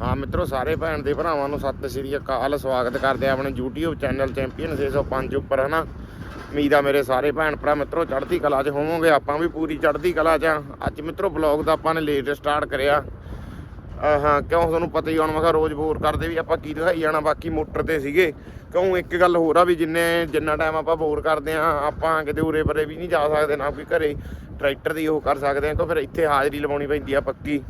ਹਾਂ ਮਿੱਤਰੋ, ਸਾਰੇ ਭੈਣ ਦੇ ਭਰਾਵਾਂ ਨੂੰ ਸਤਿ ਸ੍ਰੀ ਅਕਾਲ। ਸਵਾਗਤ ਕਰਦੇ ਆ ਆਪਣੇ YouTube ਚੈਨਲ ਚੈਂਪੀਅਨ 605 ਉੱਪਰ, ਹਨਾ? ਉਮੀਦ ਆ ਮੇਰੇ ਸਾਰੇ ਭੈਣ ਭਰਾ ਮਿੱਤਰੋ, ਚੜ੍ਹਦੀ ਕਲਾ 'ਚ ਹੋਵੋਗੇ। ਆਪਾਂ ਵੀ ਪੂਰੀ ਚੜ੍ਹਦੀ ਕਲਾ 'ਚ ਆ ਅੱਜ ਮਿੱਤਰੋ ਬਲੌਗ ਦਾ ਆਪਾਂ ਨੇ ਲੇਟ ਸਟਾਰਟ ਕਰਿਆ। ਹਾਂ, ਕਿਉਂ? ਤੁਹਾਨੂੰ ਪਤਾ ਹੀ ਹੁਣ ਮੈਂ ਕਿਹਾ ਰੋਜ਼ ਬੋਰ ਕਰਦੇ ਵੀ ਆਪਾਂ ਕੀ ਦਿਖਾਈ ਜਾਣਾ, ਬਾਕੀ ਮੋਟਰ ਤੇ ਸੀਗੇ। ਕਿਉਂ? ਇੱਕ ਗੱਲ ਹੋਰ ਆ ਵੀ ਜਿੰਨੇ, ਜਿੰਨਾ ਟਾਈਮ ਆਪਾਂ ਬੋਰ ਕਰਦੇ ਆ ਆਪਾਂ ਕਿਤੇ ਉਰੇ ਪਰੇ ਵੀ ਨਹੀਂ ਜਾ ਸਕਦੇ, ਨਾ ਕੋਈ ਘਰੇ। ਟਰੈਕਟਰ ਦੀ ਉਹ ਕਰ ਸਕਦੇ ਆ ਕਿਉਂ ਫਿਰ ਇੱਥੇ ਹਾਜ਼ਰੀ ਲਵਾਉਣੀ ਪੈਂਦੀ ਆ ਪੱਕੀ।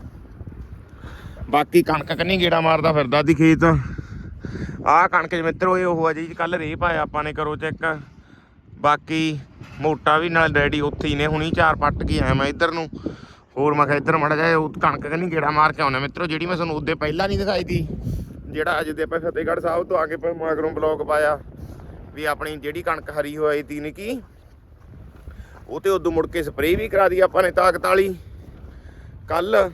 ਬਾਕੀ ਕਣਕ ਕੰਨੀ ਗੇੜਾ ਮਾਰਦਾ ਫਿਰਦਾ ਦੀ ਖੇਤ। ਆਹ ਕਣਕ ਚ ਮਿੱਤਰੋ, ਇਹ ਉਹ ਆ ਜੀ ਕੱਲ ਰੇ ਪਾਇਆ ਆਪਾਂ ਨੇ, ਕਰੋ ਚੈੱਕ। ਬਾਕੀ ਮੋਟਾ ਵੀ ਨਾਲ ਰੈਡੀ ਉੱਥੇ ਹੀ ਨੇ, ਹੁਣੀ ਚਾਰ ਪੱਟ ਕੇ ਆਇਆ ਮੈਂ ਇੱਧਰ ਨੂੰ। ਹੋਰ ਮੈਂ ਕਿਹਾ ਇੱਧਰ ਮੜਾ ਜਾਏ ਉਹ ਕਣਕ ਕੰਨੀ ਗੇੜਾ ਮਾਰ ਕੇ ਆਉਣਾ ਮਿੱਤਰੋ, ਜਿਹੜੀ ਮੈਂ ਤੁਹਾਨੂੰ ਉਹਦੇ ਪਹਿਲਾਂ ਨਹੀਂ ਦਿਖਾਈ ਦੀ ਜਿਹੜਾ ਅੱਜ ਦੇ ਆਪਾਂ ਫਤਿਹਗੜ੍ਹ ਸਾਹਿਬ ਤੋਂ ਆ ਕੇ ਮਗਰੋਂ ਬਲੌਗ ਪਾਇਆ, ਵੀ ਆਪਣੀ ਜਿਹੜੀ ਕਣਕ ਹਰੀ ਹੋਈ ਤੀ ਨੇ ਕੀ ਉਹ ਤੇ ਉਦੋਂ ਮੁੜ ਕੇ ਸਪਰੇਅ ਵੀ ਕਰਾ ਦੀ ਆਪਾਂ ਨੇ ਤਾਕਤ ਵਾਲੀ। ਕੱਲ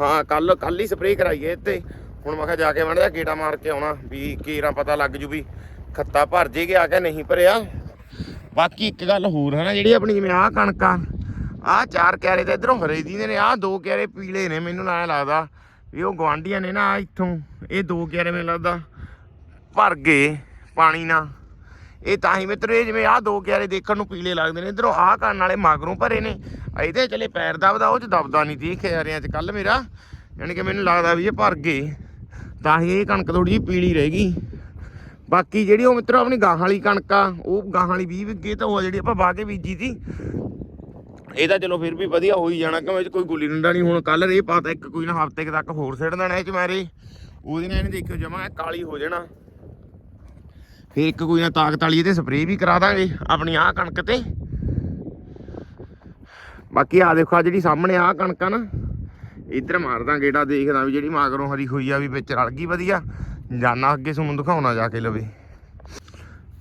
ਹਾਂ ਕੱਲ ਕੱਲ ਹੀ ਸਪਰੇਅ ਕਰਾਈਏ ਤੇ ਹੁਣ ਮੈਂ ਕਿਹਾ ਜਾ ਕੇ ਮੜਾ ਜਾ ਗੇੜਾ ਮਾਰ ਕੇ ਆਉਣਾ ਵੀ ਕੀਰਾਂ ਪਤਾ ਲੱਗ ਜੂ ਵੀ ਖੱਤਾ ਭਰ ਜੇ ਗਿਆ ਕਿ ਨਹੀਂ ਭਰਿਆ। ਬਾਕੀ ਇੱਕ ਗੱਲ ਹੋਰ ਹੈ ਨਾ ਜਿਹੜੀ ਆਪਣੀ ਜਿਵੇਂ ਆਹ ਕਣਕਾਂ ਆਹ ਚਾਰ ਕਿਆਰੇ ਤਾਂ ਇਧਰੋਂ ਹਰੇ ਦੀ ਨੇ ਆਹ ਦੋ ਕਿਆਰੇ ਪੀਲੇ ਨੇ ਮੈਨੂੰ ਐਂ ਲੱਗਦਾ ਵੀ ਉਹ ਗਵਾਂਢੀਆਂ ਨੇ ਨਾ ਆਹ ਇੱਥੋਂ, ਇਹ ਦੋ ਕਿਆਰੇ ਮੈਨੂੰ ਲੱਗਦਾ ਭਰ ਗਏ ਪਾਣੀ ਨਾਲ। ਇਹ ਤਾਂ ਹੀ ਮਿੱਤਰ, ਇਹ ਜਿਵੇਂ ਆਹ ਦੋ ਕਿਆਰੇ ਦੇਖਣ ਨੂੰ ਪੀਲੇ ਲੱਗਦੇ ਨੇ, ਇਧਰੋਂ ਆਹ ਕਰਨ ਵਾਲੇ ਮਾਗਰੋਂ ਭਰੇ ਨੇ। ਇਹਦੇ ਚਲੇ ਪੈਰ ਦਬਦਾ, ਉਹ ਚ ਦਬਦਾ ਨਹੀਂ ਸੀ ਖਿਆਰਿਆਂ ਚ ਕੱਲ ਮੇਰਾ। ਯਾਨੀ ਕਿ ਮੈਨੂੰ ਲੱਗਦਾ ਵੀ ਇਹ ਭਰ ਗਏ। ਤਾਂ ਹੀ ਇਹ ਕਣਕ ਥੋੜੀ ਜਿਹੀ ਪੀਲੀ ਰਹਿ ਗਈ। ਬਾਕੀ ਜਿਹੜੀ ਉਹ ਮਿੱਤਰੋ ਆਪਣੀ ਗਾਹਾਂ ਵਾਲੀ ਕਣਕ ਆ, ਉਹ ਗਾਹਾਂ ਵਾਲੀ 20 ਵਿੱਗੇ ਤਾਂ ਉਹ ਜਿਹੜੀ ਆਪਾਂ ਵਾਹ ਕੇ ਬੀਜੀ ਸੀ। ਇਹ ਤਾਂ ਚਲੋ ਫਿਰ ਵੀ ਵਧੀਆ ਹੋਈ ਜਾਣਾ, ਕਿਉਂ ਇਹ ਕੋਈ ਗੁੱਲੀ ਡੰਡਾ ਨਹੀਂ, ਹੁਣ ਕੱਲ ਰੇ ਪਾਤਾ ਇੱਕ, ਕੋਈ ਨਾ ਹਫ਼ਤੇ ਤੱਕ ਹੋਰ ਸਿੱਟ ਦੇਣਾ ਇਹ ਚ ਮੈਰੇ ਉਹਦੇ ਨਾਲ ਇਹਨੇ ਦੇਖਿਓ ਜਮਾ ਕਾਲੀ ਹੋ ਜਾਣਾ। ਫਿਰ ਇੱਕ ਕੋਈ ਨਾ ਤਾਕਤ ਵਾਲੀ ਇਹਦੇ ਸਪਰੇਅ ਵੀ ਕਰਾ ਦਾਂਗੇ, ਆਪਣੀ ਆਹ ਕਣਕ ਤੇ। ਬਾਕੀ ਆ ਦੇਖੋ ਆ ਜਿਹੜੀ ਸਾਹਮਣੇ ਆਹ ਕਣਕ ਆ ਨਾ, ਇੱਧਰ ਮਾਰਦਾ ਗੇੜਾ ਦੇਖਦਾ ਵੀ ਜਿਹੜੀ ਮਾਗਰੋਂ ਹਰੀ ਹੋਈ ਆ, ਵੀ ਵਿੱਚ ਰਲ ਗਈ ਵਧੀਆ। ਜਾਨਾ ਅੱਗੇ ਤੁਹਾਨੂੰ ਦਿਖਾਉਣਾ ਜਾ ਕੇ ਲਵੇ।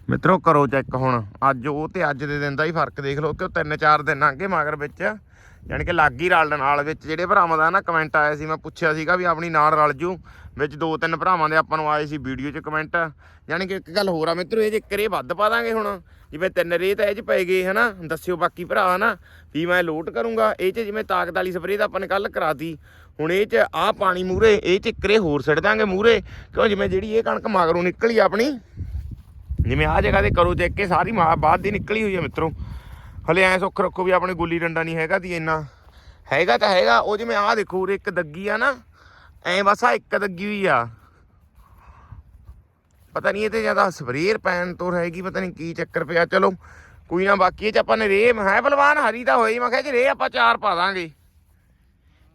ਮਿੱਤਰੋ, ਕਰੋ ਚੈੱਕ ਹੁਣ। ਅੱਜ ਉਹ ਤੇ ਅੱਜ ਦੇ ਦਿਨ ਦਾ ਹੀ ਫ਼ਰਕ ਦੇਖ ਲਓ ਕਿ ਉਹ ਤਿੰਨ ਚਾਰ ਦਿਨ ਲੰਘੇ ਮਗਰ ਵਿੱਚ। ਯਾਨੀ ਕਿ ਲੱਗ ਹੀ ਰਲਣ ਨਾਲ ਵਿੱਚ। ਜਿਹੜੇ ਭਰਾਵਾਂ ਦਾ ਨਾ ਕਮੈਂਟ ਆਇਆ ਸੀ, ਮੈਂ ਪੁੱਛਿਆ ਸੀਗਾ ਵੀ ਆਪਣੀ ਨਾਲ ਰਲ ਜੂ। ਵਿੱਚ ਦੋ ਤਿੰਨ ਭਰਾਵਾਂ ਦੇ ਆਪਾਂ ਨੂੰ ਆਏ ਸੀ ਵੀਡੀਓ 'ਚ ਕਮੈਂਟ ਯਾਨੀ ਕਿ ਇੱਕ ਗੱਲ ਹੋਰ ਆ ਮਿੱਤਰੋ, ਇਹ ਜੇ ਕਰੇ ਵੱਧ ਪਾ ਦਾਂਗੇ ਹੁਣ, ਜਿਵੇਂ ਤਿੰਨ ਰੇ ਤਾਂ ਇਹ 'ਚ ਪੈ ਗਏ, ਹਨਾ? ਦੱਸਿਓ ਬਾਕੀ ਭਰਾ, ਹਨਾ? ਵੀ ਮੈਂ ਲੋਟ ਕਰੂੰਗਾ, ਇਹ 'ਚ ਜਿਵੇਂ ਤਾਕਤ ਵਾਲੀ ਸਪਰੇਅ ਤਾਂ ਆਪਾਂ ਨੇ ਕੱਲ ਕਰਾਤੀ। ਹੁਣ ਇਹ 'ਚ ਆਹ ਪਾਣੀ ਮੂਰੇ ਇਹ 'ਚ ਕਰੇ ਹੋਰ ਸਿੱਟ ਦਾਂਗੇ ਮੂਰੇ ਕਿਉਂ ਜਿਵੇਂ ਜਿਹੜੀ ਇਹ ਕਣਕ ਮਗਰੋਂ ਨਿਕਲੀ ਆਪਣੀ, ਜਿਵੇਂ ਆ ਜਗ੍ਹਾ ਤੇ ਕਰੋ ਚੈੱਕ ਕੇ ਸਾਰੀ ਮਾ, ਬਾਅਦ ਦੀ ਨਿਕਲੀ ਹੋਈ ਹੈ ਮਿੱਤਰੋ। ਹਲੇ ਐ ਸੁੱਖ ਰੱਖੋ ਵੀ ਆਪਣੇ ਗੁੱਲੀ ਡੰਡਾ ਨਹੀਂ ਹੈਗਾ ਦੀ ਇੰਨਾ। ਹੈਗਾ ਤਾਂ ਹੈਗਾ, ਉਹ ਜਿਵੇਂ ਆਹ ਦੇਖੋ, ਉਰੇ ਇੱਕ ਦੱਗੀ ਆ ਨਾ, ਐ ਬਸ ਆ ਇੱਕ ਦੱਗੀ ਹੋਈ ਆ। ਪਤਾ ਨਹੀਂ ਇਹ ਤੇ ਜ਼ਿਆਦਾ ਸਪਰੇਅਰ ਪੈਣ ਤੋਂ ਰਹੇਗੀ, ਪਤਾ ਨਹੀਂ ਕੀ ਚੱਕਰ ਪਿਆ। ਚਲੋ, ਕੋਈ ਨਾ, ਬਾਕੀ ਇਹ ਚ ਆਪਾਂ ਨੇ ਰੇਹ ਹੈ ਬਲਵਾਨ ਹਰੀ ਤਾਂ ਹੋਈ ਮੈਂ ਕਿਹਾ ਜੀ ਰੇਹ ਆਪਾਂ ਚਾਰ ਪਾ ਦਾਂਗੇ।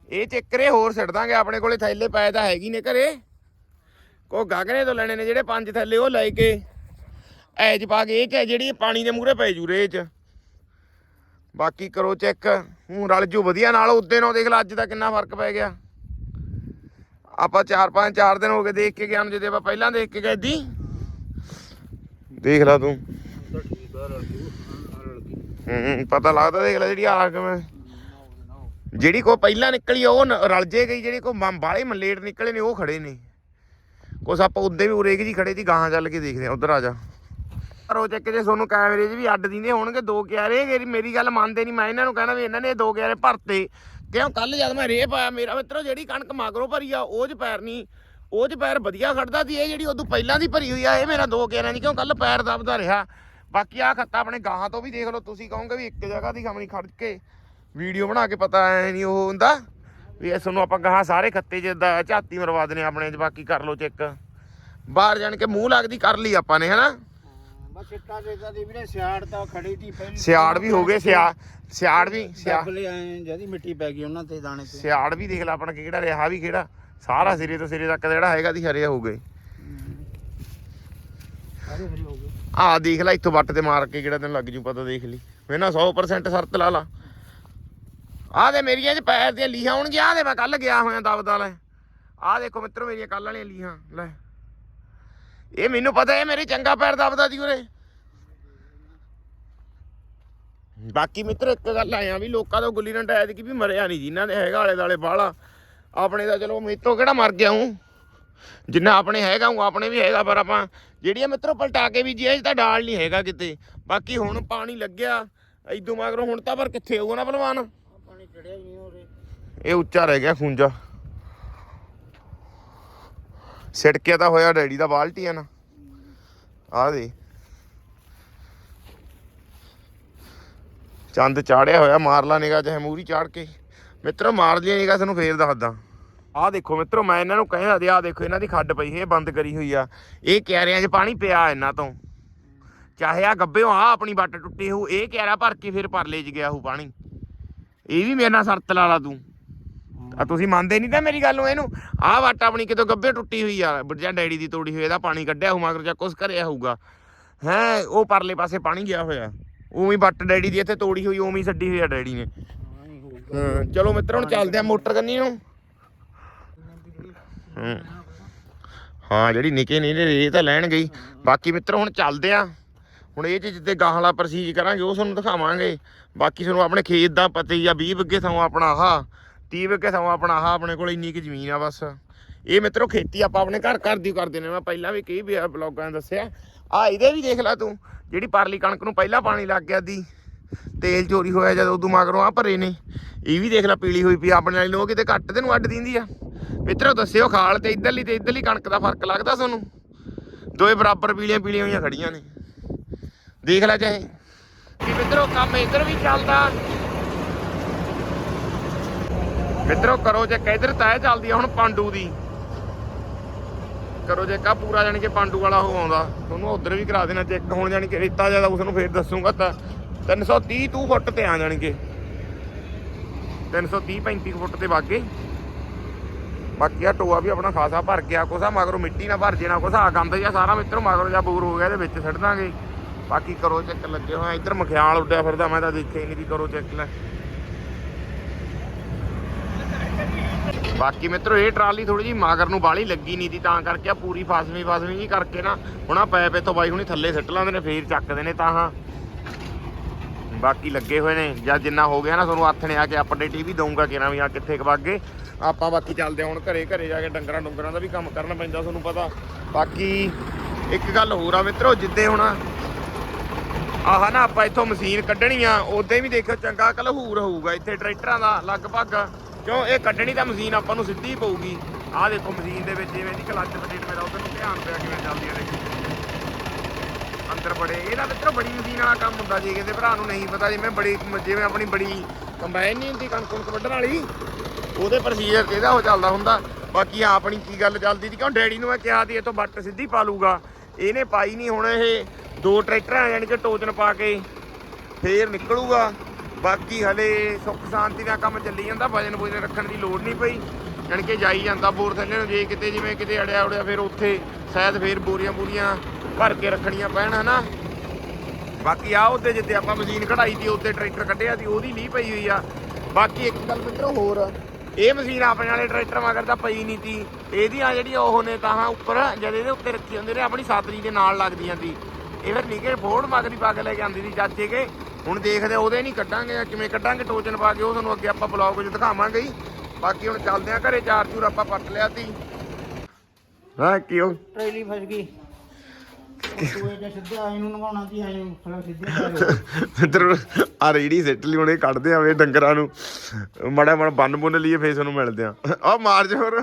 ਇਹ ਚੱਕਰੇ ਹੋਰ ਛੱਡ ਦਾਂਗੇ, ਆਪਣੇ ਕੋਲੇ ਥੈਲੇ ਪਏ ਤਾਂ ਹੈਗੀ ਨੇ ਘਰੇ। ਕੋ ਗਾਗਰੇ ਤੋਂ ਲੈਣੇ ਨੇ ਜਿਹੜੇ ਪੰਜ ਥੈਲੇ, ਉਹ ਲੈ ਕੇ। ਐਜ ਪਾ ਕੇ ਇਹ ਚ ਜਿਹੜੀ ਪਾਣੀ ਦੇ ਮੂਹਰੇ ਪੈ ਜੂ ਰੇਹ ਚ। ਬਾਕੀ ਕਰੋ ਚੈੱਕ। ਹੂੰ, ਰਲ ਜੂ, ਵਧੀਆ। ਨਾਲ ਉਦੋਂ ਨਾਲ ਦੇਖ ਲੈ, ਅੱਜ ਦਾ ਕਿੰਨਾ ਫ਼ਰਕ ਪੈ ਗਿਆ। ਆਪਾਂ ਚਾਰ ਪੰਜ, ਚਾਰ ਦਿਨ ਹੋ ਗਏ ਦੇਖ ਕੇ ਗਿਆ ਨੂੰ, ਜਦੋਂ ਆਪਾਂ ਪਹਿਲਾਂ ਦੇਖ ਕੇ ਗਏ ਦੀ। ਦੇਖ ਲੈ ਤੂੰ। ਹੂੰ, ਪਤਾ ਲੱਗਦਾ, ਦੇਖ ਲੈ ਜਿਹੜੀ ਆ ਕਿਵੇਂ ਜਿਹੜੀ ਕੋ ਪਹਿਲਾਂ ਨਿਕਲੀ ਉਹ ਰਲ ਜੇ ਗਈ। ਜਿਹੜੀ ਕੋ ਬਾਲੇ ਮਲੇਟ ਨਿਕਲੇ ਨੇ, ਉਹ ਖੜੇ ਨੇ। ਕੁਛ ਆਪਾਂ ਉੱਦੇ ਵੀ ਉਰੇਕ ਜੀ ਖੜੇ ਸੀ, ਗਾਹਾਂ ਚੱਲ ਕੇ ਦੇਖਦੇ ਆ, ਉਧਰ ਆ ਜਾ। ਕਰੋ ਚੈੱਕ ਜੇ ਤੁਹਾਨੂੰ ਕੈਮਰੇ 'ਚ ਵੀ ਅੱਡ ਦਿੰਦੇ ਹੋਣਗੇ, ਦੋ ਕਿਆਰੇ ਮੇਰੀ ਗੱਲ ਮੰਨਦੇ ਨਹੀਂ, ਮੈਂ ਇਹਨਾਂ ਨੂੰ ਕਹਿਣਾ ਵੀ ਇਹਨਾਂ ਨੇ ਦੋ ਕਿਆਰੇ ਭਰਤੇ। ਕਿਉਂ? ਕੱਲ ਜਦ ਮੈਂ ਰੇਹ ਪਾਇਆ, ਮੇਰਾ ਮਿੱਤਰੋ, ਜਿਹੜੀ ਕਣਕ ਮਾਗਰੋ ਭਰੀ ਆ, ਉਹ 'ਚ ਪੈਰ ਨਹੀਂ, ਉਹ 'ਚ ਪੈਰ ਵਧੀਆ ਖੜਦਾ ਸੀ, ਇਹ ਜਿਹੜੀ ਉਦੋਂ ਪਹਿਲਾਂ ਦੀ ਭਰੀ ਹੋਈ ਆ, ਇਹ ਮੇਰਾ ਦੋ ਕਿਆਰਿਆਂ ਦੀ ਕਿਉਂ ਕੱਲ ਪੈਰ ਦਬਦਾ ਰਿਹਾ? ਬਾਕੀ ਆ ਖੱਤਾ ਆਪਣੇ ਗਾਹਾਂ ਤੋਂ ਵੀ ਦੇਖ ਲਓ, ਤੁਸੀਂ ਕਹੋਗੇ ਵੀ ਇੱਕ ਜਗ੍ਹਾ ਦੀ ਖਮਣੀ ਖੜ ਕੇ ਵੀਡੀਓ ਬਣਾ ਕੇ ਪਤਾ ਐ ਨਹੀਂ ਉਹ ਹੁੰਦਾ, ਵੀ ਇਸ ਨੂੰ ਆਪਾਂ ਗਾਹਾਂ ਸਾਰੇ ਖੱਤੇ ਜਿੱਦਾਂ ਝਾਤੀ ਮਰਵਾ ਦਨੇ ਆਪਣੇ ਬਾਕੀ ਕਰ ਲਓ ਚੈੱਕ। ਬਾਹਰ ਜਾਣ ਕੇ ਮੂੰਹ ਲੱਗਦੀ, ਕਰ ਲਈ ਆਪਾਂ ਨੇ, ਹਨਾ? ਬਸ ਚਿੱਟਾ ਦੇਤਾ ਦੀ ਵੀਰੇ ਸਿਆੜ ਤਾਂ ਖੜੀ ਸੀ ਪਹਿਲੀ ਸਿਆੜ ਵੀ ਹੋ ਗਏ ਸਿਆ ਸਿਆੜ ਵੀ ਸਿਆ ਦੱਬ ਲੈ ਆਏ ਜਦੀ ਮਿੱਟੀ ਪੈ ਗਈ ਉਹਨਾਂ ਤੇ ਦਾਣੇ ਤੇ। ਸਿਆੜ ਵੀ ਦੇਖ ਲੈ ਆਪਣਾ ਕਿਹੜਾ ਰਿਹਾ ਵੀ ਕਿਹੜਾ। ਸਾਰਾ ਸਿਰੇ ਤੋਂ ਸਿਰੇ ਤੱਕ ਜਿਹੜਾ ਹੈਗਾ ਦੀ ਹਰੇ ਹੋ ਗਏ। ਸਾਰੇ ਹਰੇ ਹੋ ਗਏ। ਆਹ ਦੇਖ ਲੈ ਇੱਥੋਂ ਵੱਟ ਤੇ ਮਾਰ ਕੇ ਕਿਹੜਾ ਤੈਨੂੰ ਲੱਗ ਜੂ ਪਤਾ ਦੇਖ ਲਈ। ਮੈਂ ਨਾ 100% ਸ਼ਰਤ ਲਾ ਲਾ। ਆਹ ਦੇ ਮੇਰੀਆਂ ਚ ਪੈਰ ਦੀਆਂ ਲੀਹਾਂ ਹੋਣਗੀਆਂ ਆਹ ਦੇ ਮੈਂ ਕੱਲ ਗਿਆ ਹੋਇਆ ਦਬਦਾ ਲੈ। ਆਹ ਦੇਖੋ ਮਿੱਤਰੋ ਮੇਰੀਆਂ ਕੱਲ ਵਾਲੀਆਂ ਲੀਹਾਂ ਲੈ। ਇਹ ਮੈਨੂੰ ਪਤਾ ਇਹ ਮੇਰੇ ਚੰਗਾ ਪੈਰ ਦਬਦਾ ਜੀ ਉਰੇ। ਬਾਕੀ ਮਿੱਤਰ ਇੱਕ ਗੱਲ ਆਇਆ ਵੀ ਲੋਕਾਂ ਦਾ ਗੁੱਲੀ ਡੰਡਾ ਐਦ ਕਿ ਵੀ ਮਰਿਆ ਨਹੀਂ ਜਿਨ੍ਹਾਂ ਦੇ ਹੈਗਾ ਆਲੇ ਦਾਲੇ ਬਾਹਲਾ ਆਪਣੇ ਦਾ ਚਲੋ ਮੇਤੋਂ ਕਿਹੜਾ ਮਰ ਗਿਆ ਹੂੰ। ਜਿੰਨਾ ਆਪਣੇ ਹੈਗਾ ਉਹ ਆਪਣੇ ਵੀ ਹੈਗਾ ਪਰ ਆਪਾਂ ਜਿਹੜੀਆਂ ਮਿੱਤਰੋ ਪਲਟਾ ਕੇ ਵੀ ਜੀ ਤਾਂ ਡਾਲ ਨਹੀਂ ਹੈਗਾ ਕਿਤੇ। ਬਾਕੀ ਹੁਣ ਪਾਣੀ ਲੱਗਿਆ ਇਦੋਂ ਮਗਰੋਂ ਹੁਣ ਤਾਂ ਪਰ ਕਿੱਥੇ ਹੋਊਗਾ ਨਾ ਭਲਵਾਨ ਪਾਣੀ ਚੜਿਆ ਹੀ ਨਹੀਂ ਹੋਰੇ ਇਹ ਉੱਚਾ ਰਹਿ ਗਿਆ ਖੁੰਜਾ। ਸਿੜਕਿਆ ਤਾਂ ਹੋਇਆ ਡੈਡੀ ਦਾ ਬਾਲਟੀ ਆ ਨਾ। ਆ ਦੇ ਚੰਦ ਚਾੜਿਆ ਹੋਇਆ, ਮਾਰ ਲਾ ਨਿਗਾ ਚਾਹੇ ਮੂਰੀ ਚਾੜ ਕੇ। ਮਿੱਤਰੋ, ਮਾਰ ਲਿਆ ਨਿਗਾ ਤੁਹਾਨੂੰ ਫੇਰ ਦੱਸਦਾ। ਆਹ ਦੇਖੋ ਮਿੱਤਰੋ, ਮੈਂ ਇਹਨਾਂ ਨੂੰ ਕਹਿਆ ਦੇ, ਆਹ ਦੇਖੋ ਇਹਨਾਂ ਦੀ ਖੱਡ ਪਈ ਇਹ ਬੰਦ ਕਰੀ ਹੋਈ ਆ। ਇਹ ਕਿਆਰਿਆਂ 'ਚ ਪਾਣੀ ਪਿਆ ਇਹਨਾਂ ਤੋਂ। ਚਾਹੇ ਆ ਗੱਬਿਓ ਆ ਆਪਣੀ ਵੱਟ ਟੁੱਟੀ ਹੋ ਇਹ ਕਿਆਰਾ ਭਰ ਕੇ ਫਿਰ ਪਰਲੇ 'ਚ ਗਿਆ ਹੋ ਪਾਣੀ। ਇਹ ਵੀ ਮੇਰੇ ਨਾਲ ਸਰਤ ਲਾ ਲਾ ਤੂੰ। ਆ ਤੁਸੀਂ ਮੰਨਦੇ ਨਹੀਂ ਤਾਂ ਮੇਰੀ ਗੱਲ ਨੂੰ ਇਹਨੂੰ। ਆਹ ਵੱਟ ਆਪਣੀ ਕਿਤੋਂ ਗੱਬੇ ਟੁੱਟੀ ਹੋਈ ਆ, ਜਾਂ ਡੈਡੀ ਦੀ ਤੋੜੀ ਹੋਈ ਇਹਦਾ ਪਾਣੀ ਕੱਢਿਆ ਹੋਊ, ਮਗਰ ਜਾਂ ਕੁਛ ਕਰਿਆ ਹੋਊਗਾ। ਹੈ, ਉਹ ਪਰਲੇ ਪਾਸੇ ਪਾਣੀ ਗਿਆ ਹੋਇਆ। ਉਵੇਂ ਵੱਟ ਡੈਡੀ ਦੀ ਇੱਥੇ ਤੋੜੀ ਹੋਈ, ਉਵੇਂ ਛੱਡੀ ਹੋਈ ਆ ਡੈਡੀ ਨੇ। ਹਾਂ, ਚਲੋ ਮਿੱਤਰ, ਹੁਣ ਚੱਲਦੇ ਆ ਮੋਟਰ ਕੰਨੀ ਨੂੰ। ਹਾਂ। ਜਿਹੜੀ ਨਿੱਕੇ ਨੇ, ਇਹ ਤਾਂ ਲੈਣ ਗਈ। ਬਾਕੀ ਮਿੱਤਰ, ਹੁਣ ਚੱਲਦੇ ਆ। ਹੁਣ ਇਹ ਚੀਜ਼ ਜਿੱਤੇ ਗਾਹਾਂ ਵਾਲਾ ਪ੍ਰਸੀਜ ਕਰਾਂਗੇ, ਉਹ ਤੁਹਾਨੂੰ ਦਿਖਾਵਾਂਗੇ। ਬਾਕੀ ਤੁਹਾਨੂੰ ਆਪਣੇ ਖੇਤ ਦਾ ਪਤਾ ਹੀ ਆ 20 ਵਿੱਗੇ ਥਾਂ ਆਪਣਾ ਆਹ 30 ਵਿੱਗੇ ਥਾਂ ਆਪਣਾ, ਆਹ ਆਪਣੇ ਕੋਲ ਇੰਨੀ ਕੁ ਜ਼ਮੀਨ ਆ ਬਸ। ਇਹ ਮਿੱਤਰੋ, ਖੇਤੀ ਆਪਾਂ ਆਪਣੇ ਘਰ ਘਰ ਦੀ ਕਰਦੇ ਨੇ। ਮੈਂ ਪਹਿਲਾਂ ਵੀ ਕਈ ਵੀ ਬਲੌਗਾਂ ਦੱਸਿਆ। ਆ ਇਹਦੇ ਵੀ ਦੇਖ ਲੈ ਤੂੰ, ਜਿਹੜੀ ਪਰਲੀ ਕਣਕ ਨੂੰ ਪਹਿਲਾਂ ਪਾਣੀ ਲੱਗ ਗਿਆ ਦੀ, ਤੇਲ ਚੋਰੀ ਹੋਇਆ ਜਦ ਉਦੋਂ ਮਗਰੋਂ ਆ ਭਰੇ ਨੇ। ਇਹ ਵੀ ਦੇਖ ਲੈ ਪੀਲੀ ਹੋਈ ਪਈ ਆਪਣੇ ਵਾਲੀ ਲੋਕ ਕਿਤੇ ਘੱਟ ਤੈਨੂੰ ਅੱਡ ਦਿੰਦੀ ਆ। ਮਿੱਤਰੋ, ਦੱਸਿਓ ਖਾਲ ਤੇ ਇੱਧਰਲੀ ਤੇ ਇੱਧਰਲੀ ਕਣਕ ਦਾ ਫ਼ਰਕ ਲੱਗਦਾ ਤੁਹਾਨੂੰ? ਦੋਏ ਬਰਾਬਰ ਪੀਲੀਆਂ ਪੀਲੀਆਂ ਹੋਈਆਂ ਖੜੀਆਂ ਨੇ। ਦੇਖ ਲੈ ਚਾਹੇ। ਵੀ ਮਿੱਤਰੋ, ਕੰਮ ਇੱਧਰ ਵੀ ਚੱਲਦਾ। ਮਿੱਤਰੋ, ਕਰੋ ਜੇ ਕਿਧਰ ਤੈ ਚੱਲਦੀ ਆ ਹੁਣ ਪਾਂਡੂ ਦੀ। ਕਰੋ ਜੇ ਕਾ ਪੂਰਾ ਜਾਣੀ ਕਿ ਪਾਂਡੂ ਵਾਲਾ ਉਹ ਆਉਂਦਾ। ਤੁਹਾਨੂੰ ਉਧਰ ਵੀ ਕਰਾ ਦੇਣਾ ਚੈੱਕ ਹੁਣ ਜਾਣੀ ਕਿ ਰੇਤਾ ਜ਼ਿਆਦਾ, ਉਸ ਨੂੰ ਫੇਰ ਦੱਸੂਗਾ ਤਾਂ। 330 ਤੂੰ ਫੁੱਟ ਤੇ ਆ ਜਾਣਗੇ 330 35 ਫੁੱਟ ਤੇ ਵਾਗੇ। ਬਾਕੀ ਆ ਟੋਆ ਵੀ ਆਪਣਾ ਖਾਸਾ ਭਰ ਗਿਆ ਕੋਸਾ ਮਗਰੋਂ ਮਿੱਟੀ ਨਾ ਭਰ ਜੇ, ਨਾ ਕੋਸਾ ਗੰਦ ਜਿਹਾ ਸਾਰਾ ਮਿੱਤਰ, ਮਗਰੋਂ ਜਾਂ ਬੂਰ ਹੋ ਗਿਆ ਇਹਦੇ ਵਿੱਚ ਛੱਡ ਦਾਂਗੇ। ਬਾਕੀ ਕਰੋ ਚੈੱਕ ਲੱਗੇ ਹੋਏ ਇੱਧਰ ਮਖਿਆਲ ਉੱਡਿਆ ਫਿਰਦਾ, ਮੈਂ ਤਾਂ ਦੇਖਿਆ ਹੀ ਨਹੀਂ ਦੀ ਕਰੋ ਚੈੱਕ ਲੈ। ਬਾਕੀ ਮਿੱਤਰੋ, ਇਹ ਟਰਾਲੀ ਥੋੜੀ ਜੀ ਮਾਗਰ ਨੂੰ ਬਾਲੀ ਲੱਗੀ ਨਹੀਂ ਦੀ, ਤਾਂ ਕਰਕੇ ਆ ਪੂਰੀ ਫਾਸਵੀਂ ਫਸਵੀਂ ਜੀ ਕਰਕੇ ਨਾ, ਹੁਣ ਆ ਪੈਪ ਇੱਥੋਂ ਬਾਈ ਹੁਣੀ ਥੱਲੇ ਸਿੱਟ ਲਾਉਂਦੇ ਨੇ, ਫੇਰ ਚੱਕਦੇ ਨੇ ਤਾਂ ਹਾਂ। ਬਾਕੀ ਲੱਗੇ ਹੋਏ ਨੇ, ਜਾਂ ਜਿੰਨਾ ਹੋ ਗਿਆ ਨਾ, ਤੁਹਾਨੂੰ ਹੱਥ ਨੇ ਆ ਕੇ ਅਪਡੇਟ ਹੀ ਵੀ ਦਊਂਗਾ ਕਿਨਾਂ ਵੀ ਆ, ਕਿੱਥੇ ਕੁ ਆਪਾਂ ਬਾਕੀ ਚੱਲਦੇ ਹਾਂ ਹੁਣ ਘਰੇ ਘਰੇ ਜਾ ਕੇ ਡੰਗਰਾਂ ਡੁੰਗਰਾਂ ਦਾ ਵੀ ਕੰਮ ਕਰਨਾ ਪੈਂਦਾ, ਤੁਹਾਨੂੰ ਪਤਾ। ਬਾਕੀ ਇੱਕ ਗੱਲ ਹੋਰ ਆ ਮਿੱਤਰੋ, ਜਿੱਦੇ ਹੁਣ ਆਹ ਨਾ ਆਪਾਂ ਇੱਥੋਂ ਮਸ਼ੀਨ ਕੱਢਣੀ ਆ ਉਦੋਂ ਵੀ ਦੇਖੋ ਚੰਗਾ ਕਲਹੂਰ ਹੋਊਗਾ, ਇੱਥੇ ਟਰੈਕਟਰਾਂ ਦਾ ਲਗਭਗ ਕਿਉਂ? ਇਹ ਕੱਢਣੀ ਤਾਂ ਮਸ਼ੀਨ ਆਪਾਂ ਨੂੰ ਸਿੱਧੀ ਪਊਗੀ। ਆਹ ਦੇਖੋ ਮਸ਼ੀਨ ਦੇ ਵਿੱਚ, ਜਿਵੇਂ ਦੀ ਕਲੱਚ ਪਲੇਟ ਮੇਰਾ ਉਧਰ ਨੂੰ ਧਿਆਨ ਪਿਆ ਕਿਵੇਂ ਚੱਲਦੀਆਂ ਨੇ ਅੰਦਰ ਬੜੇ ਇਹਦਾ ਮਿੱਤਰੋ ਬੜੀ ਮਸ਼ੀਨ ਵਾਲਾ ਕੰਮ ਹੁੰਦਾ ਜੀ ਕਿਤੇ ਭਰਾ ਨੂੰ ਨਹੀਂ ਪਤਾ, ਜਿਵੇਂ ਬੜੀ, ਜਿਵੇਂ ਆਪਣੀ ਬੜੀ ਕੰਬਾਈਨ ਨਹੀਂ ਹੁੰਦੀ ਕਣਕ ਕੁਣਕ ਵੱਢਣ ਵਾਲੀ, ਉਹਦੇ ਪ੍ਰੋਸੀਜਰ ਇਹਦਾ ਉਹ ਚੱਲਦਾ ਹੁੰਦਾ। ਬਾਕੀ ਆਪਣੀ ਕੀ ਗੱਲ ਚੱਲਦੀ ਸੀ, ਕਿਉਂ ਡੈਡੀ ਨੂੰ ਮੈਂ ਕਿਹਾ ਸੀ ਤੋਂ ਬੱਟ ਸਿੱਧੀ ਪਾ ਲੂਗਾ ਇਹਨੇ ਪਾਈ ਨਹੀਂ ਹੁਣ ਇਹ ਦੋ ਟਰੈਕਟਰ ਆ ਯਾਨੀ ਕਿ ਟੋਚਨ ਪਾ ਕੇ ਫੇਰ ਨਿਕਲੂਗਾ। ਬਾਕੀ ਹਲੇ ਸੁੱਖ ਸ਼ਾਂਤੀ ਦਾ ਕੰਮ ਚੱਲੀ ਜਾਂਦਾ, ਵਜਨ ਵਜਨ ਰੱਖਣ ਦੀ ਲੋੜ ਨਹੀਂ ਪਈ। ਜਾਣੀ ਕਿ ਜਾਈ ਜਾਂਦਾ ਬੋਰ ਥੱਲੇ ਨੂੰ, ਜੇ ਕਿਤੇ ਜਿਵੇਂ ਕਿਤੇ ਅੜਿਆ ਉੜਿਆ ਫਿਰ ਉੱਥੇ ਸ਼ਾਇਦ ਫਿਰ ਬੋਰੀਆਂ ਬੋਰੀਆਂ ਭਰ ਕੇ ਰੱਖਣੀਆਂ ਪੈਣ, ਹਨਾ? ਬਾਕੀ ਆ ਉਹਦੇ ਜਿੱਤੇ ਆਪਾਂ ਮਸ਼ੀਨ ਕਢਾਈ ਦੀ ਉੱਤੇ ਟਰੈਕਟਰ ਕੱਢਿਆ ਸੀ, ਉਹਦੀ ਲੀਹ ਪਈ ਹੋਈ ਆ। ਬਾਕੀ ਇੱਕ ਗੱਲ ਮਿੱਤਰੋ ਹੋਰ, ਇਹ ਮਸ਼ੀਨ ਆਪਣੇ ਵਾਲੇ ਟਰੈਕਟਰ ਮਗਰ ਤਾਂ ਪਈ ਨਹੀਂ ਤੀ ਇਹਦੀਆਂ ਜਿਹੜੀਆਂ ਉਹ ਨੇ ਤਾਂ ਉੱਪਰ, ਜਦ ਇਹਦੇ ਉੱਤੇ ਰੱਖੀ ਹੁੰਦੇ ਨੇ, ਆਪਣੀ ਸਾਤਰੀ ਦੇ ਨਾਲ ਲੱਗਦੀਆਂ ਸੀ। ਇਹ ਫਿਰ ਨਿੱਕੇ ਫੋੜ ਮਗਰੀ ਪਾ ਕੇ ਲੈ ਕੇ ਆਂਦੀ ਸੀ, ਚਾਚੇ ਕੇ। ਹੁਣ ਦੇਖਦੇ ਆ ਉਹਦੇ ਨਹੀਂ ਕੱਢਾਂਗੇ ਜਾਂ ਕਿਵੇਂ ਕੱਢਾਂਗੇ ਟੋਚਨ ਪਾ ਕੇ ਉਹ ਤੁਹਾਨੂੰ ਅੱਗੇ ਆਪਾਂ ਬਲੌਗ ਵਿੱਚ ਦਿਖਾਵਾਂਗੇ ਹੀ। ਬਾਕੀ ਹੁਣ ਚੱਲਦੇ ਆ ਘਰੇ ਚਾਰ ਚੂਰ ਆਪਾਂ ਪੱਟ ਲਿਆ ਤੀ ਹਾਂ ਕਿਉਂ ਟ੍ਰੇਲੀ ਫਸ ਗਈ। ਸੀ ਇੱਧਰ ਆ ਰੇੜੀ ਸਿੱਟ ਲਈ ਹੁਣੇ ਕੱਢਦੇ ਆਵੇ ਡੰਗਰਾਂ ਨੂੰ। ਮੜਾ ਮੜਾ ਬੰਨ ਬੁੰਨ ਲਈਏ ਫੇਸ ਨੂੰ ਮਿਲਦੇ ਆ। ਆ ਮਾਰ ਜਾ ਹੋਰ।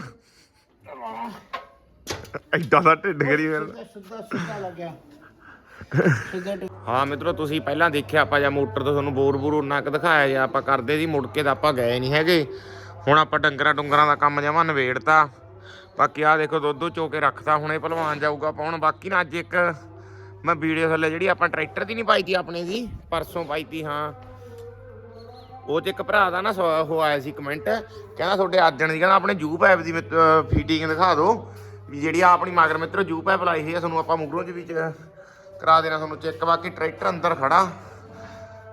ਐਡਾ ਦਾ ਢਿੱਡ ਕਰੀ ਫਿਰਦਾ ਸਿੱਧਾ ਸਿੱਧਾ ਲੱਗਿਆ। ਹਾਂ ਮਿੱਤਰੋ, ਤੁਸੀਂ ਪਹਿਲਾਂ ਦੇਖਿਆ, ਆਪਾਂ ਜਾਂ ਮੋਟਰ ਤੋਂ ਤੁਹਾਨੂੰ ਬੋਰ ਬੋਰ ਉਹਨਾਂ ਕੁ ਦਿਖਾਇਆ ਜਾਂ ਆਪਾਂ ਕਰਦੇ ਸੀ, ਮੁੜ ਕੇ ਤਾਂ ਆਪਾਂ ਗਏ ਨਹੀਂ ਹੈਗੇ। ਹੁਣ ਆਪਾਂ ਡੰਗਰਾਂ ਡੁੰਗਰਾਂ ਦਾ ਕੰਮ ਜਮਾ ਨਵੇੜਤਾ ਬਾਕੀ ਆ ਦੇਖੋ, ਦੁੱਧ ਦੁੱਧ ਚੋ ਕੇ ਰੱਖਤਾ, ਹੁਣੇ ਭਲਵਾਨ ਜਾਊਗਾ ਪਾਉਣ। ਬਾਕੀ ਨਾ ਅੱਜ ਇੱਕ ਮੈਂ ਵੀਡੀਓ ਥੱਲੇ ਜਿਹੜੀ ਆਪਾਂ ਟਰੈਕਟਰ ਦੀ ਨਹੀਂ ਪਾਈ ਤੀ, ਆਪਣੇ ਦੀ, ਪਰਸੋਂ ਪਾਈ ਤੀ, ਹਾਂ। ਉਹ ਚ ਇੱਕ ਭਰਾ ਦਾ ਨਾ ਸਵਾ- ਉਹ ਆਇਆ ਸੀ ਕਮੈਂਟ ਕਹਿੰਦਾ ਤੁਹਾਡੇ ਆਦਣ ਦੀ, ਕਹਿੰਦਾ ਆਪਣੇ ਜੂ ਪਾਈਪ ਦੀ ਫੀਟਿੰਗ ਦਿਖਾ ਦਿਓ। ਵੀ ਜਿਹੜੀ ਆ ਆਪਣੀ ਮਗਰ ਮਿੱਤਰੋ ਜੂ ਪਾਈਪ ਲਾਈ ਹੋਈ ਆ, ਤੁਹਾਨੂੰ ਆਪਾਂ ਮੁਗਰੋਂ ਚ ਵਿੱਚ ਕਰਾ ਦੇਣਾ ਤੁਹਾਨੂੰ ਚੈੱਕ ਬਾਕੀ ਟਰੈਕਟਰ ਅੰਦਰ ਖੜਾ।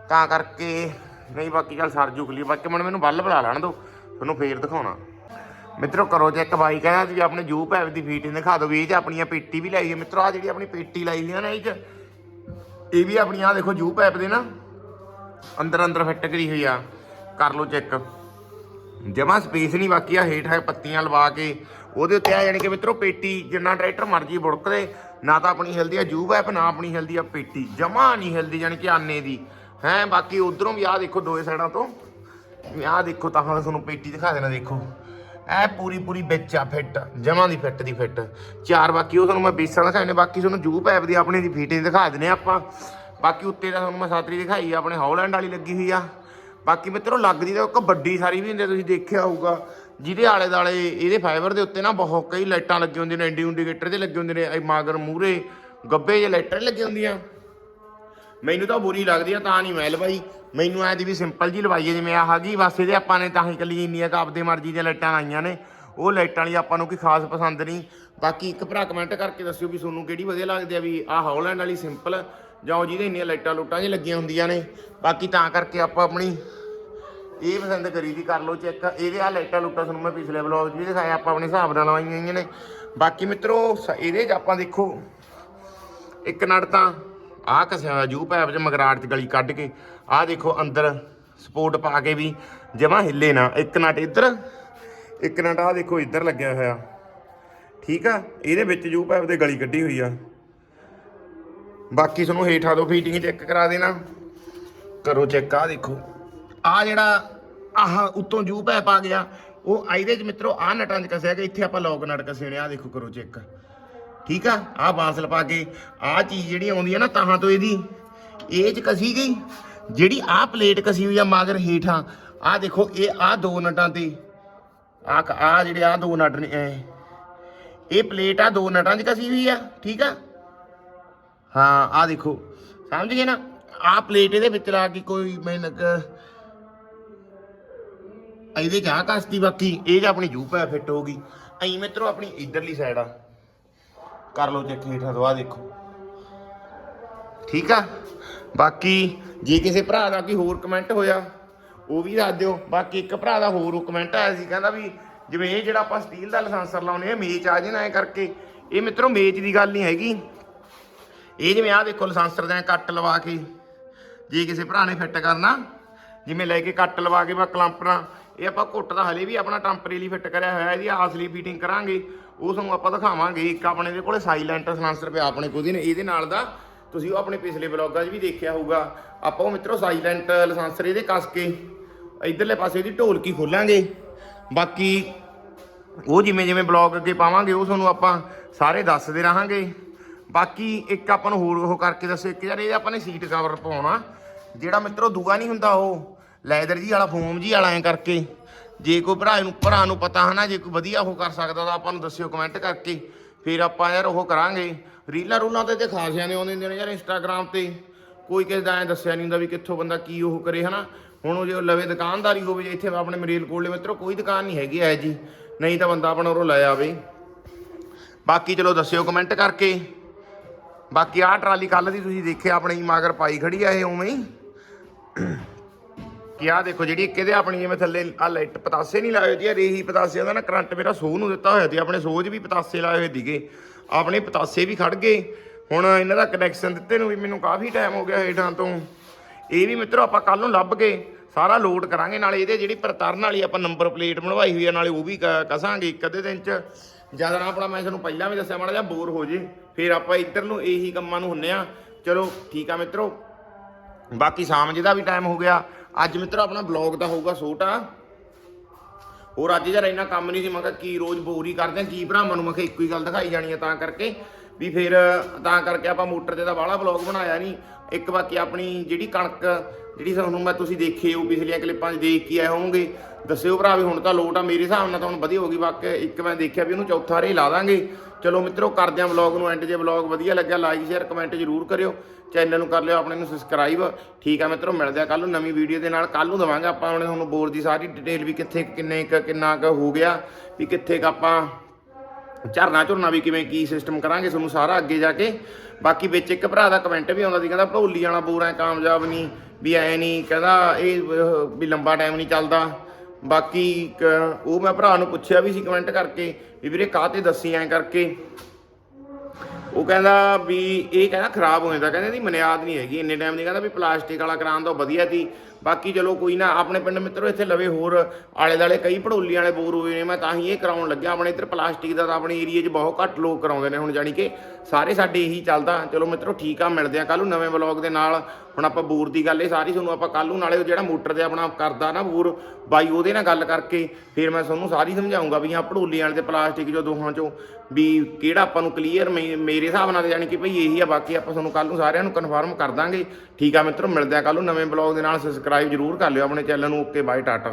ਤਾਂ ਕਰਕੇ ਨਹੀਂ, ਬਾਕੀ ਗੱਲ ਸਰ ਜੁਗਲੀ ਬਾਕੀ ਮਨ ਮੈਨੂੰ ਬੱਲ ਬੁਲਾ ਲੈਣ ਦਿਓ ਤੁਹਾਨੂੰ ਫੇਰ ਦਿਖਾਉਣਾ। ਮਿੱਤਰੋ, ਕਰੋ ਚੈੱਕ ਬਾਈ ਕਹਿੰਦਾ ਜੀ ਆਪਣੇ ਜੂ ਪੈਪ ਦੀ ਫੀਟਿੰਗ ਦਿਖਾ ਦਿਓ, ਵੀ ਇਹ ਚ ਆਪਣੀਆਂ ਪੇਟੀ ਵੀ ਲਾਈ ਹੈ ਮਿੱਤਰੋ ਆ ਜਿਹੜੀ ਆਪਣੀ ਪੇਟੀ ਲਾਈ ਹੋਈ ਹੈ ਨਾ, ਇਹ ਚ, ਇਹ ਵੀ ਆਪਣੀ, ਆਹ ਦੇਖੋ ਜੂ ਪੈਪ ਦੇ ਨਾ, ਅੰਦਰ ਅੰਦਰ ਫਿੱਟ ਕਰੀ ਹੋਈ ਆ। ਕਰ ਲਓ ਚੈੱਕ ਜਮਾ ਸਪੇਸ ਨਹੀਂ, ਬਾਕੀ ਆ ਹੇਠ ਹੈ ਪੱਤੀਆਂ ਲਵਾ ਕੇ, ਉਹਦੇ ਉੱਤੇ ਆ ਜਾਣੀ ਕਿ ਮਿੱਤਰੋ ਪੇਟੀ, ਜਿੰਨਾ ਟਰੈਕਟਰ ਮਰਜ਼ੀ ਬੁੜਕਦੇ ਨਾ ਤਾਂ ਆਪਣੀ ਹਿਲਦੀ ਆ ਜੂ ਪੈਪ ਨਾ ਆਪਣੀ ਹਿਲਦੀ ਆ ਪੇਟੀ। ਜਮਾ ਨਹੀਂ ਹਿਲਦੀ ਜਾਣੀ ਕਿ ਆਨੇ ਦੀ। ਹੈ ਬਾਕੀ ਉਧਰੋਂ ਵੀ ਆ ਦੇਖੋ ਦੋਏ ਸਾਈਡਾਂ ਤੋਂ। ਆਹ ਦੇਖੋ ਤਾਂ ਹੁਣ ਤੁਹਾਨੂੰ ਪੇਟੀ ਦਿਖਾ ਦੇਣਾ ਦੇਖੋ। ਐ ਪੂਰੀ ਪੂਰੀ ਵਿੱਚ ਆ ਫਿੱਟ ਜਮਾਂ ਦੀ ਫਿੱਟ ਦੀ ਫਿੱਟ। ਚਾਰ ਬਾਕੀ ਉਹ ਤੁਹਾਨੂੰ ਮੈਂ ਬੇਸਾਂ ਦਿਖਾਏ ਬਾਕੀ ਤੁਹਾਨੂੰ ਜੂ ਪੈਪ ਦੀ ਆਪਣੀ ਦੀ ਫੀਟਿੰਗ ਦਿਖਾ ਦਿੰਨੇ ਆਪਾਂ। ਬਾਕੀ ਉੱਤੇ ਦਾ ਤੁਹਾਨੂੰ ਮੈਂ ਸਾਤਰੀ ਦਿਖਾਈ ਆ ਆਪਣੇ ਹੌਲੈਂਡ ਵਾਲੀ ਲੱਗੀ ਹੋਈ ਆ। ਬਾਕੀ ਮਿੱਤਰੋ ਲੱਗਦੀ ਤਾਂ ਇੱਕ ਵੱਡੀ ਸਾਰੀ ਵੀ ਹੁੰਦੀ ਆ, ਤੁਸੀਂ ਦੇਖਿਆ ਹੋਊਗਾ। ਜਿਹਦੇ ਆਲੇ ਦਾਲੇ ਇਹਦੇ ਫਾਈਬਰ ਦੇ ਉੱਤੇ ਨਾ ਬਹੁਤ ਕਈ ਲਾਈਟਾਂ ਲੱਗੀਆਂ ਹੁੰਦੀਆਂ ਨੇ ਇੰਡੀਕੇਟਰ ਤੇ ਲੱਗੇ ਹੁੰਦੇ ਨੇ, ਇਹ ਮਾਗਰ ਮੂਰੇ ਗੱਬੇ ਜੇ ਲਾਈਟਾਂ ਨੀ ਹੁੰਦੀਆਂ। ਮੈਨੂੰ ਤਾਂ ਬੁਰੀ ਲੱਗਦੀ ਆ, ਤਾਂ ਨਹੀਂ ਮੈਂ ਲਵਾਈ। ਮੈਨੂੰ ਐ ਦੀ ਵੀ ਸਿੰਪਲ ਜੀ ਲਵਾਈ ਹੈ ਜਿਵੇਂ ਆ ਹੈਗੀ ਬਸ ਇਹਦੇ ਆਪਾਂ ਨੇ ਤਾਂ ਹੀ ਕੱਲੀ ਇੰਨੀਆਂ ਕੁ ਆਪਦੇ ਮਰਜ਼ੀ ਦੀਆਂ ਲਾਈਟਾਂ ਲਾਈਆਂ ਨੇ। ਉਹ ਲਾਈਟਾਂ ਵਾਲੀ ਆਪਾਂ ਨੂੰ ਕੋਈ ਖਾਸ ਪਸੰਦ ਨਹੀਂ। ਬਾਕੀ ਇੱਕ ਭਰਾ ਕਮੈਂਟ ਕਰਕੇ ਦੱਸਿਓ ਵੀ ਤੁਹਾਨੂੰ ਕਿਹੜੀ ਵਧੀਆ ਲੱਗਦੀ ਆ ਵੀ ਆਹ ਹੌਲੈਂਡ ਵਾਲੀ ਸਿੰਪਲ ਜਾਂ ਉਹ ਜਿਹਦੇ ਇੰਨੀਆਂ ਲਾਈਟਾਂ ਲੂਟਾਂ ਜੀ ਲੱਗੀਆਂ ਹੁੰਦੀਆਂ ਨੇ। ਬਾਕੀ ਤਾਂ ਕਰਕੇ ਆਪਾਂ ਆਪਣੀ ਇਹ ਪਸੰਦ ਕਰੀ ਦੀ ਕਰ ਲਓ ਚੈੱਕ ਇਹਦੇ ਆ ਲਾਈਟਾਂ ਲੂਟਾਂ ਤੁਹਾਨੂੰ ਮੈਂ ਪਿਛਲੇ ਵਲੌਗ 'ਚ ਵੀ ਦਿਖਾਇਆ, ਆਪਾਂ ਆਪਣੇ ਹਿਸਾਬ ਨਾਲ ਲਵਾਈਆਂ ਹੋਈਆਂ ਨੇ। ਬਾਕੀ ਮਿੱਤਰੋ, ਸ- ਇਹਦੇ 'ਚ ਆਪਾਂ ਦੇਖੋ, ਇੱਕ ਨਟ ਤਾਂ ਆਹ ਕਸਿਆ ਹੋਇਆ ਜੂ ਪੈਪ 'ਚ ਮਗਰਾੜ 'ਚ ਗਲੀ ਕੱਢ ਕੇ, ਆਹ ਦੇਖੋ ਅੰਦਰ ਸਪੋਰਟ ਪਾ ਕੇ ਵੀ ਜਮਾ ਹਿੱਲੇ ਨਾ। ਇੱਕ ਨਟ ਇੱਧਰ, ਇੱਕ ਨਟ ਆਹ ਦੇਖੋ ਇੱਧਰ ਲੱਗਿਆ ਹੋਇਆ। ਠੀਕ ਆ? ਇਹਦੇ ਵਿੱਚ ਜੂ ਪੈਪ 'ਤੇ ਗਲੀ ਕੱਢੀ ਹੋਈ ਆ। ਬਾਕੀ ਤੁਹਾਨੂੰ ਹੇਠਾਂ ਤੋਂ ਫੀਟਿੰਗ ਚੈੱਕ ਕਰਾ ਦੇਣਾ। ਕਰੋ ਚੈੱਕ ਆ ਦੇਖੋ। ਆ ਜਿਹੜਾ ਆਹ ਉੱਤੋਂ ਜੂ ਪੈ ਪਾ ਗਿਆ, ਉਹ ਆ ਇਹਦੇ ਚ ਮਿੱਤਰੋ ਆ ਨਟਾਂ ਚ ਕਸਿਆ ਗਿਆ, ਇੱਥੇ ਆਪਾਂ ਲੌਕ ਨਟ ਕਸੇ ਨੇ ਆ ਦੇਖੋ ਕਰੋ ਚੈੱਕ ਠੀਕ ਆ? ਆ ਬਾਸਲ ਪਾ ਕੇ ਆ ਚੀਜ਼ ਜਿਹੜੀ ਆਉਂਦੀ ਆ ਨਾ ਤਾਹਾਂ ਤੋਂ ਇਹਦੀ, ਇਹ ਚ ਕਸੀ ਗਈ। ਜਿਹੜੀ ਆ ਪਲੇਟ ਕਸੀ ਹੋਈ ਆ ਮਾਗਰ ਹੇਠਾਂ ਆ ਦੇਖੋ, ਇਹ ਆ ਦੋ ਨਟਾਂ ਤੇ ਆ ਆ ਜਿਹੜੇ ਆ ਦੋ ਨਟ ਨੇ, ਇਹ- ਪਲੇਟ ਆ ਦੋ ਨਟਾਂ 'ਚ ਕਸੀ ਹੋਈ ਆ, ਠੀਕ ਆ? ਹਾਂ ਆ ਦੇਖੋ, ਸਮਝ ਗਏ ਨਾ? ਆ ਪਲੇਟ ਇਹਦੇ ਵਿੱਚ ਲਾ ਕੇ ਕੋਈ ਮਿਹਨਤ ਇਹਦੇ ਚ ਆ ਕਸਤੀ ਬਾਕੀ, ਇਹ 'ਚ ਆਪਣੀ ਜੂਪ ਹੈ ਫਿੱਟ ਹੋਗੀ ਐਂ ਮਿੱਤਰੋ ਆਪਣੀ ਇਧਰਲੀ ਸਾਈਡ ਆ। ਕਰ ਲਓ ਚੈੱਕ ਹੇਠਾਂ ਤੋਂ ਦੇਖੋ। ਠੀਕ ਆ? ਬਾਕੀ, ਜੇ ਕਿਸੇ ਭਰਾ ਦਾ ਕੋਈ ਹੋਰ ਕਮੈਂਟ ਹੋਇਆ, ਉਹ ਵੀ ਦੱਸ ਦਿਓ। ਬਾਕੀ ਇੱਕ ਭਰਾ ਦਾ ਹੋਰ ਕਮੈਂਟ ਆਇਆ ਸੀ, ਕਹਿੰਦਾ ਵੀ ਜਿਵੇਂ ਇਹ ਜਿਹੜਾ ਆਪਾਂ ਸਟੀਲ ਦਾ ਲਾਇਸੈਂਸਰ ਲਾਉਨੇ ਆ ਮੇਚ ਆ ਜੇ ਨਾ ਐ ਕਰਕੇ। ਇਹ ਮਿੱਤਰੋ ਮੇਚ ਦੀ ਗੱਲ ਨਹੀਂ ਹੈਗੀ। ਇਹ ਜਿਵੇਂ ਆ ਦੇਖੋ ਲਾਇਸੈਂਸਰ ਦਾ ਕੱਟ ਲਵਾ ਕੇ, ਜੇ ਕਿਸੇ ਭਰਾ ਨੇ ਫਿੱਟ ਕਰਨਾ, ਜਿਵੇਂ ਲੈ ਕੇ ਕੱਟ ਲਵਾ ਕੇ ਬਾ ਕਲੰਪਣਾ ਇਹ ਆਪਾਂ ਘੁੱਟ ਦਾ ਹਲੇ ਵੀ ਆਪਣਾ ਟੈਂਪਰੇਰੀ ਫਿੱਟ ਕਰਿਆ ਹੋਇਆ, ਇਹਦੀ ਅਸਲੀ ਫੀਟਿੰਗ ਕਰਾਂਗੇ। ਉਹ ਤੁਹਾਨੂੰ ਆਪਾਂ ਦਿਖਾਵਾਂਗੇ, ਇੱਕ ਆਪਣੇ ਦੇ ਕੋਲੇ ਸਾਈਲੈਂਟ ਸਲਾਂਸਰ ਪਿਆ, ਆਪਣੇ ਕੋਲ ਨੇ, ਇਹਦੇ ਨਾਲ ਦਾ ਤੁਸੀਂ ਉਹ ਆਪਣੇ ਪਿਛਲੇ ਵਲੌਗਾਂ 'ਚ ਵੀ ਦੇਖਿਆ ਹੋਊਗਾ। ਆਪਾਂ ਉਹ ਮਿੱਤਰੋ ਸਾਈਲੈਂਟ ਲਾਇਸੈਂਸਰ ਇਹਦੇ ਕੱਸ ਕੇ ਇਧਰਲੇ ਪਾਸੇ ਇਹਦੀ ਢੋਲਕੀ ਖੋਲਾਂਗੇ। ਬਾਕੀ ਉਹ ਜਿਵੇਂ ਜਿਵੇਂ ਬਲੌਗ ਅੱਗੇ ਪਾਵਾਂਗੇ, ਉਹ ਤੁਹਾਨੂੰ ਆਪਾਂ ਸਾਰੇ ਦੱਸਦੇ ਰਹਾਂਗੇ। ਬਾਕੀ ਇੱਕ ਆਪਾਂ ਨੂੰ ਹੋਰ ਉਹ ਕਰਕੇ ਦੱਸੋ, ਇੱਕ ਯਾਰ ਇਹ ਆਪਾਂ ਨੇ ਸੀਟ ਕਵਰ ਪਾਉਣਾ, ਜਿਹੜਾ ਮਿੱਤਰੋ ਦੂਆ ਨਹੀਂ ਹੁੰਦਾ ਉਹ। ਲੈਦਰ ਜੀ ਵਾਲਾ ਫੋਮ ਜੀ ਵਾਲਾ ਐ ਕਰਕੇ। ਜੇ ਕੋਈ ਭਰਾ ਨੂੰ ਭਰਾ ਨੂੰ ਪਤਾ ਹਨਾ, ਜੇ ਕੋਈ ਵਧੀਆ ਉਹ ਕਰ ਸਕਦਾ ਤਾਂ ਆਪਾਂ ਨੂੰ ਦੱਸਿਓ ਕਮੈਂਟ ਕਰਕੇ। ਫਿਰ ਆਪਾਂ ਯਾਰ ਉਹ ਕਰਾਂਗੇ। ਰੀਲਾਂ ਰੂਲਾਂ ਤੇ ਤੇ ਖਾਸਿਆਂ ਦੇ ਆਉਂਦੇ ਹੁੰਦੇ ਨੇ ਯਾਰ ਇੰਸਟਾਗ੍ਰam ਤੇ। ਕੋਈ ਕਿਸੇ ਦਾ ਐ ਦੱਸਿਆ ਨਹੀਂ ਹੁੰਦਾ ਵੀ ਕਿੱਥੋਂ ਬੰਦਾ ਕੀ ਉਹ ਕਰੇ ਹਨਾ। ਹੁਣ ਉਹ ਜੇ ਲਵੇ ਦੁਕਾਨਦਾਰੀ ਹੋਵੇ ਇੱਥੇ ਆਪਣੇ ਮਰੀਲ ਕੋਲੇ ਮਿੱਤਰੋ ਕੋਈ ਦੁਕਾਨ ਨਹੀਂ ਹੈਗੀ ਐ ਜੀ ਨਹੀਂ ਤਾਂ ਬੰਦਾ ਆਪਣਾ ਉਰੋਂ ਲੈ ਆਵੇ। ਬਾਕੀ ਚਲੋ ਦੱਸਿਓ ਕਮੈਂਟ ਕਰਕੇ। ਬਾਕੀ ਆਹ ਟਰਾਲੀ ਕੱਲ ਦੀ ਤੁਸੀਂ ਦੇਖਿਆ, ਆਪਣੇ ਹੀ ਮਾਗਰ ਪਾਈ ਖੜੀ ਆ ਇਹ ਉਵੇਂ ਹੀ। ਕਿ ਆਹ ਦੇਖੋ ਜਿਹੜੀ ਕਿਹਦੇ ਆਪਣੀ ਜਿਵੇਂ ਥੱਲੇ ਆ ਲਾਈਟ ਪਤਾਸੇ ਨਹੀਂ ਲਾਏ ਹੋਏ ਜੀ ਰੇਹੀ ਪਤਾਸੇ ਦਾ ਨਾ ਕਰੰਟ ਮੇਰਾ ਸੋਹ ਨੂੰ ਦਿੱਤਾ ਹੋਇਆ ਸੀ, ਆਪਣੇ ਸੋਹ 'ਚ ਵੀ ਪਤਾਸੇ ਲਾਏ ਹੋਏ ਸੀਗੇ। ਆਪਣੇ ਪਤਾਸੇ ਵੀ ਖੜ ਗਏ। ਹੁਣ ਇਹਨਾਂ ਦਾ ਕਨੈਕਸ਼ਨ ਦਿੱਤੇ ਨੂੰ ਵੀ ਮੈਨੂੰ ਕਾਫੀ ਟਾਈਮ ਹੋ ਗਿਆ ਹੇਠਾਂ ਤੋਂ। ਇਹ ਵੀ ਮਿੱਤਰੋ ਆਪਾਂ ਕੱਲ ਨੂੰ ਲੱਭ ਕੇ ਸਾਰਾ ਲੋਡ ਕਰਾਂਗੇ, ਨਾਲੇ ਇਹਦੇ ਜਿਹੜੀ ਪਰਤਰਨ ਵਾਲੀ ਆਪਾਂ ਨੰਬਰ ਪਲੇਟ ਬਣਵਾਈ ਹੋਈ ਆ, ਨਾਲੇ ਉਹ ਵੀ ਕ- ਕਸਾਂਗੇ ਇੱਕ ਅੱਧੇ ਦਿਨ ਚ। ਜ਼ਿਆਦਾ ਨਾ ਆਪਣਾ ਮੈਂ ਤੁਹਾਨੂੰ ਪਹਿਲਾਂ ਵੀ ਦੱਸਿਆ, ਮਾੜਾ ਜਿਹਾ ਬੋਰ ਹੋ ਜੇ, ਫਿਰ ਆਪਾਂ ਇੱਧਰ ਨੂੰ ਇਹੀ ਕੰਮਾਂ ਨੂੰ ਹੁੰਨੇ ਆ। ਚਲੋ ਠੀਕ ਆ ਮਿੱਤਰੋ। ਬਾਕੀ ਸ਼ਾਮ ਜਿਹਦਾ ਵੀ ਟਾਈਮ ਹੋ ਗਿਆ ਅੱਜ ਮਿੱਤਰ ਆਪਣਾ ਬਲੌਗ ਦਾ ਹੋਊਗਾ ਛੋਟਾ ਹੋਰ ਅੱਜ ਯਾਰ ਇੰਨਾ ਕੰਮ ਨਹੀਂ ਸੀ, ਮੈਂ ਕਿਹਾ ਕੀ ਰੋਜ਼ ਬੋਰੀ ਕਰਦੇ ਆ ਕੀ ਭਰਾਵਾਂ ਨੂੰ ਮੈਂ ਕਿਹਾ ਇੱਕੋ ਹੀ ਗੱਲ ਦਿਖਾਈ ਜਾਣੀ ਆ ਤਾਂ ਕਰਕੇ ਵੀ ਫਿਰ ਤਾਂ ਕਰਕੇ ਆਪਾਂ ਮੋਟਰ ਤੇ ਦਾ ਬਾਹਲਾ ਬਲੌਗ ਬਣਾਇਆ ਨਹੀਂ। ਇੱਕ ਬਾਕੀ ਆਪਣੀ ਜਿਹੜੀ ਕਣਕ ਜਿਹੜੀ ਤੁਹਾਨੂੰ ਮੈਂ ਤੁਸੀਂ ਦੇਖੇ ਹੋ, ਪਿਛਲੀਆਂ ਕਲਿੱਪਾਂ 'ਚ ਦੇਖ ਕੇ ਆਏ ਹੋਵੋਗੇ, ਦੱਸਿਓ ਭਰਾ ਵੀ ਹੁਣ ਤਾਂ ਲੋਟ ਆ, ਮੇਰੇ ਹਿਸਾਬ ਨਾਲ ਤਾਂ ਹੁਣ ਵਧੀਆ ਹੋ ਗਈ, ਬਾਕੀ ਇੱਕ ਮੈਂ ਦੇਖਿਆ ਵੀ ਉਹਨੂੰ ਚੌਥਾ ਰੇ ਲਾ ਦਾਂਗੇ। ਚਲੋ ਮਿੱਤਰੋ, ਕਰਦੇ ਆਂ ਵਲੌਗ ਨੂੰ ਐਂਡ ਜੇ ਵਲੌਗ ਵਧੀਆ ਲੱਗਿਆ ਲਾਈਕ ਸ਼ੇਅਰ ਕਮੈਂਟ ਜ਼ਰੂਰ ਕਰਿਓ। ਚੈਨਲ ਨੂੰ ਕਰ ਲਿਓ, ਆਪਣੇ ਨੂੰ ਸਬਸਕ੍ਰਾਈਬ ਠੀਕ ਆ ਮਿੱਤਰੋ, ਮਿਲਦੇ ਆ ਕੱਲ ਨੂੰ ਨਵੀਂ ਵੀਡੀਓ ਦੇ ਨਾਲ। ਕੱਲ ਨੂੰ ਦਵਾਂਗੇ ਆਪਾਂ ਆਪਣੇ ਤੁਹਾਨੂੰ ਬੋਰ ਦੀ ਸਾਰੀ ਡਿਟੇਲ ਵੀ ਕਿੱਥੇ, ਕਿੰਨੇ ਕੁ, ਕਿੰਨਾ ਕੁ ਹੋ ਗਿਆ, ਵੀ ਕਿੱਥੇ ਕ ਆਪਾਂ ਝਰਨਾ ਝੁਰਨਾ ਵੀ ਕਿਵੇਂ ਕੀ ਸਿਸਟਮ ਕਰਾਂਗੇ, ਤੁਹਾਨੂੰ ਸਾਰਾ ਅੱਗੇ ਜਾ ਕੇ। ਬਾਕੀ ਵਿੱਚ ਇੱਕ ਭਰਾ ਦਾ ਕਮੈਂਟ ਵੀ ਆਉਂਦਾ ਸੀ, ਕਹਿੰਦਾ ਭੌਲੀ ਵਾਲਾ ਬੋਰ ਐ ਕਾਮਯਾਬ ਨਹੀਂ। ਵੀ ਐ ਨਹੀਂ ਕਹਿੰਦਾ ਇਹ ਵੀ ਲੰਬਾ ਟਾਈਮ ਨਹੀਂ ਚੱਲਦਾ। ਬਾਕੀ ਕ- ਉਹ ਮੈਂ ਭਰਾ ਨੂੰ ਪੁੱਛਿਆ ਵੀ ਸੀ ਕਮੈਂਟ ਕਰਕੇ ਵੀ ਵੀਰੇ ਕਾਹ ਤੇ ਦੱਸੀ ਐ ਕਰਕੇ। ਉਹ ਕਹਿੰਦਾ ਵੀ ਇਹ ਕਹਿੰਦਾ ਖਰਾਬ ਹੋ ਜਾਂਦਾ। ਕਹਿੰਦਾ ਇਹਦੀ ਮਨਿਆਦ ਨਹੀਂ ਹੈਗੀ। ਇੰਨੇ ਟਾਈਮ ਦੀ ਕਹਿੰਦਾ ਵੀ ਪਲਾਸਟਿਕ ਵਾਲਾ ਕਰਾਉਣ ਦਾ ਵਧੀਆ ਸੀ। ਬਾਕੀ ਚਲੋ ਕੋਈ ਨਾ, ਆਪਣੇ ਪਿੰਡ ਮਿੱਤਰੋ, ਇੱਥੇ ਲਵੇ ਹੋਰ ਆਲੇ ਦਾਲੇ ਕਈ ਪੜੋਲੀ ਵਾਲੇ ਬੋਰ ਹੋਏ ਨੇ, ਮੈਂ ਤਾਂ ਹੀ ਇਹ ਕਰਾਉਣ ਲੱਗਿਆ। ਆਪਣੇ ਇੱਧਰ ਪਲਾਸਟਿਕ ਦਾ ਤਾਂ ਆਪਣੇ ਏਰੀਆ 'ਚ ਬਹੁਤ ਘੱਟ ਲੋਕ ਕਰਾਉਂਦੇ ਨੇ ਹੁਣ, ਜਾਣੀ ਕਿ ਸਾਰੇ ਸਾਡੇ ਇਹੀ ਚੱਲਦਾ। ਚਲੋ ਮਿੱਤਰੋ, ਠੀਕ ਆ, ਮਿਲਦੇ ਆ ਕੱਲ ਨੂੰ ਨਵੇਂ ਵਲੌਗ ਦੇ ਨਾਲ। ਹੁਣ ਆਪਾਂ ਬੂਰ ਦੀ ਗੱਲ, ਇਹ ਸਾਰੀ ਤੁਹਾਨੂੰ ਆਪਾਂ ਕੱਲ ਨੂੰ ਨਾਲੇ ਜਿਹੜਾ ਮੋਟਰ 'ਤੇ ਆਪਣਾ ਕਰਦਾ ਨਾ ਬੂਰ, ਬਾਈ ਉਹਦੇ ਨਾਲ ਗੱਲ ਕਰਕੇ ਫਿਰ ਮੈਂ ਤੁਹਾਨੂੰ ਸਾਰੀ ਸਮਝਾਉਂਗਾ ਵੀ ਹਾਂ ਪੜੋਲੀ ਵਾਲੇ ਤੇ ਪਲਾਸਟਿਕ ਜੋ ਦੋਹਾਂ ਚੋਂ ਵੀ ਕਿਹੜਾ ਆਪਾਂ ਨੂੰ ਕਲੀਅਰ ਮੇਰੇ ਹਿਸਾਬ ਨਾਲ ਜਾਣੀ ਕਿ ਭਈ ਇਹੀ ਆ, ਬਾਕੀ ਆਪਾਂ ਤੁਹਾਨੂੰ ਕੱਲ ਨੂੰ ਸਾਰਿਆਂ ਨੂੰ ਕਨਫਰਮ ਕਰ ਦਾਂਗੇ। ਠੀਕ ਆ ਮਿੱਤਰੋ, ਮਿਲਦੇ ਆ ਕੱਲ ਨੂੰ ਨਵੇਂ ਬਲੌਗ ਦੇ ਨਾਲ ਸਬਸਕ੍ਰਾਈਬ ਜਰੂਰ ਕਰ ਲਿਓ ਆਪਣੇ ਚੈਨਲ ਨੂੰ ਓਕੇ ਬਾਏ ਟਾਟਾ